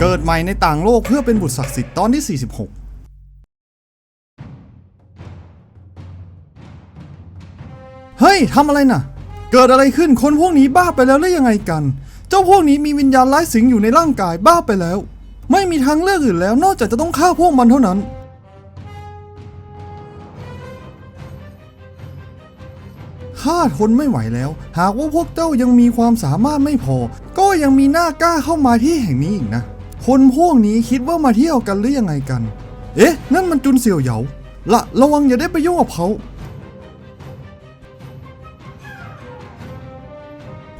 เกิดใหม่ในต่างโลกเพื่อเป็นบุตรศักดิ์สิทธิ์ตอนที่ 46เฮ้ยทำอะไรน่ะ เกิดอะไรขึ้นคนพวกนี้บ้าไปแล้วหรือยังไงกัน เจ้าพวกนี้มีวิญญาณร้ายสิงอยู่ในร่างกายบ้าไปแล้ว ไม่มีทางเลือกอื่นแล้ว นอกจากจะต้องฆ่าพวกมันเท่านั้น ข้าทนไม่ไหวแล้ว หากว่าพวกเจ้ายังมีความสามารถไม่พอ ก็ยังมีหน้ากล้าเข้ามาที่แห่งนี้อีกนะ คนพวกนี้คิดว่ามาเที่ยวกันหรือยังไงกัน เอ๊ะ นั่นมันจุนเสี่ยวเหยาละระวังอย่าได้ไปยุ่งกับเขา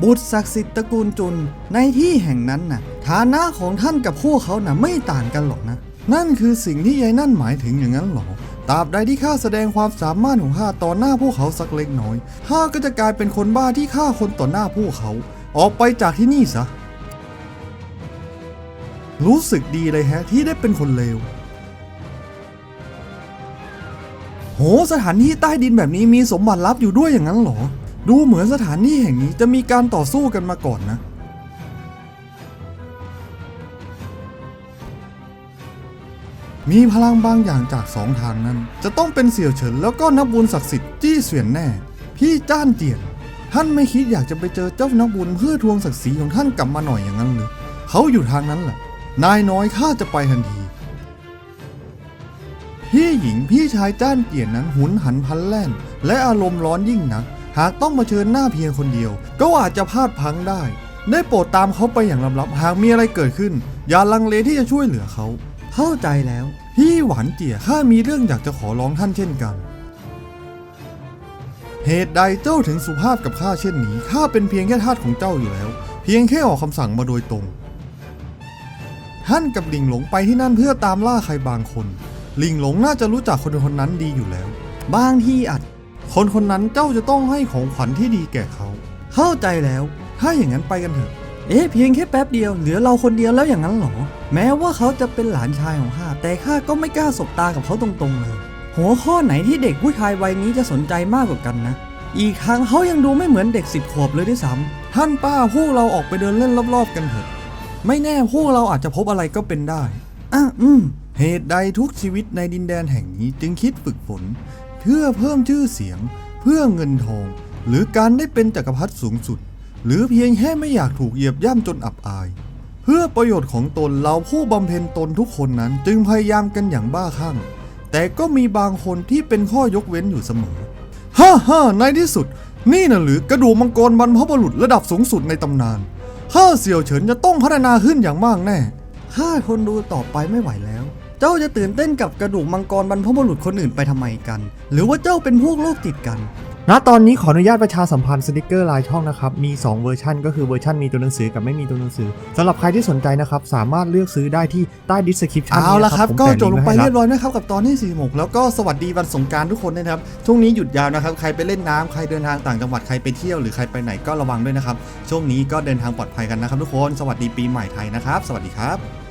บุตรศักดิ์สิทธิ์ตระกูลจุนในที่แห่งนั้นน่ะ ฐานะของท่านกับพวกเขาน่ะไม่ต่างกันหรอกนะ นั่นคือสิ่งที่ยายนั่นหมายถึงอย่างนั้นหรอตราบใดที่ข้าแสดงความสามารถของข้าต่อหน้าพวกเขาสักเล็กน้อยข้าก็จะกลายเป็นคนบ้าที่ฆ่าคนต่อหน้าพวกเขา ออกไปจากที่นี่ซะ รู้สึกดีเลยแฮะที่ได้เป็นคนเลว โหสถานที่ใต้ดินแบบนี้มีสมบัติลับอยู่ด้วยอย่างนั้นเหรอ ดูเหมือนสถานที่แห่งนี้จะมีการต่อสู้กันมาก่อนนะ มีพลังบางอย่างจากสองทางนั้น จะต้องเป็นเสี่ยวเฉินแล้วก็นักบุญศักดิ์สิทธิ์จี้เสวียนแน่ พี่จ้านเจียนท่านไม่คิดอยากจะไปเจอเจ้านักบุญเพื่อทวงศักดิ์ศรีของท่านกลับมาหน่อยอย่างนั้นหรือเขาอยู่ทางนั้นแหละ นายน้อยข้าจะไปทันที พี่หญิงพี่ชายจ้านเกียรนั้นหุนหันพันแล่น และอารมณ์ร้อนยิ่งนัก หากต้องมาเชิญหน้าเพียงคนเดียว ก็อาจจะพลาดพังได้ ได้โปรดตามเขาไปอย่างลับๆ หากมีอะไรเกิดขึ้น อย่าลังเลที่จะช่วยเหลือเขา เข้าใจแล้ว พี่หวานเจี๋ยข้ามีเรื่องอยากจะขอร้องท่านเช่นกันเหตุใดเจ้าถึงสุภาพกับข้าเช่นนี้ ข้าเป็นเพียงแค่ทาสของเจ้าอยู่แล้ว เพียงแค่ออกคำสั่งมาโดยตรง ท่านกับลิงหลงไปที่นั่นเพื่อตามล่าใครบางคน ลิงหลงน่าจะรู้จักคนคนนั้นดีอยู่แล้ว บางที่อาจคนคนนั้นเจ้าจะต้องให้ของขวัญที่ดีแก่เขา เข้าใจแล้ว ถ้าอย่างนั้นไปกันเถอะ เอ๊ะเพียงแค่แป๊บเดียวเหลือเราคนเดียวแล้วอย่างนั้นหรอ แม้ว่าเขาจะเป็นหลานชายของข้าแต่ข้าก็ไม่กล้าสบตากับเขาตรงๆเลย หัวข้อไหนที่เด็กผู้ชายวัยนี้จะสนใจมากกว่ากันนะ อีกครั้งเขายังดูไม่เหมือนเด็กสิบขวบเลยด้วยซ้ำท่านป้าพวกเราออกไปเดินเล่นรอบๆกันเถอะ ไม่แน่พวกเราอาจจะพบอะไรก็เป็นได้อะอืม เหตุใดทุกชีวิตในดินแดนแห่งนี้จึงคิดฝึกฝน เพื่อเพิ่มชื่อเสียง เพื่อเงินทอง หรือการได้เป็นจักรพรรดิสูงสุด หรือเพียงแค่ไม่อยากถูกเหยียบย่ำจนอับอาย เพื่อประโยชน์ของตนเราผู้บำเพ็ญตนทุกคนนั้นจึงพยายามกันอย่างบ้าคลั่ง แต่ก็มีบางคนที่เป็นข้อยกเว้นอยู่เสมอฮ่าฮ่าในที่สุด นี่น่ะหรือกระดูกมังกรบรรพบุรุษระดับสูงสุดในตำนาน ข้าเสี่ยวเฉินจะต้องพัฒนาขึ้นอย่างมากแน่ข้าทนดูต่อไปไม่ไหวแล้ว เจ้าจะตื่นเต้นกับกระดูกมังกรบรรพบุรุษคนอื่นไปทำไมกัน หรือว่าเจ้าเป็นพวกโรคติดกัน ณตอนนี้ขออนุญาตประชาสัมพันธ์สติกเกอร์ลายช่องนะครับ มี 2 เวอร์ชันก็คือเวอร์ชันมีตัวหนังสือกับไม่มีตัวหนังสือสำหรับใครที่สนใจนะครับ สามารถเลือกซื้อได้ที่ใต้ดิสคริปชันเอาละครับผมก็แปะจบลงไปค์ว้ให้เรียบร้อยนะครับ กับตอนที่4 6แล้วก็สวัสดีวันสงกรารทุกคนด้วยนะครับช่วงนี้หยุดยาวนะครับ ใครไปเล่นน้ำใครเดินทางต่างจังหวัดใครไปเที่ยวหรือใครไปไหนก็ระวังด้วยนะครับช่วงนี้ก็เดินทางปลอดภัยกันนะครับทุกคนสวัสดีปีใหม่ไทยนะครับ สวัสดีครับ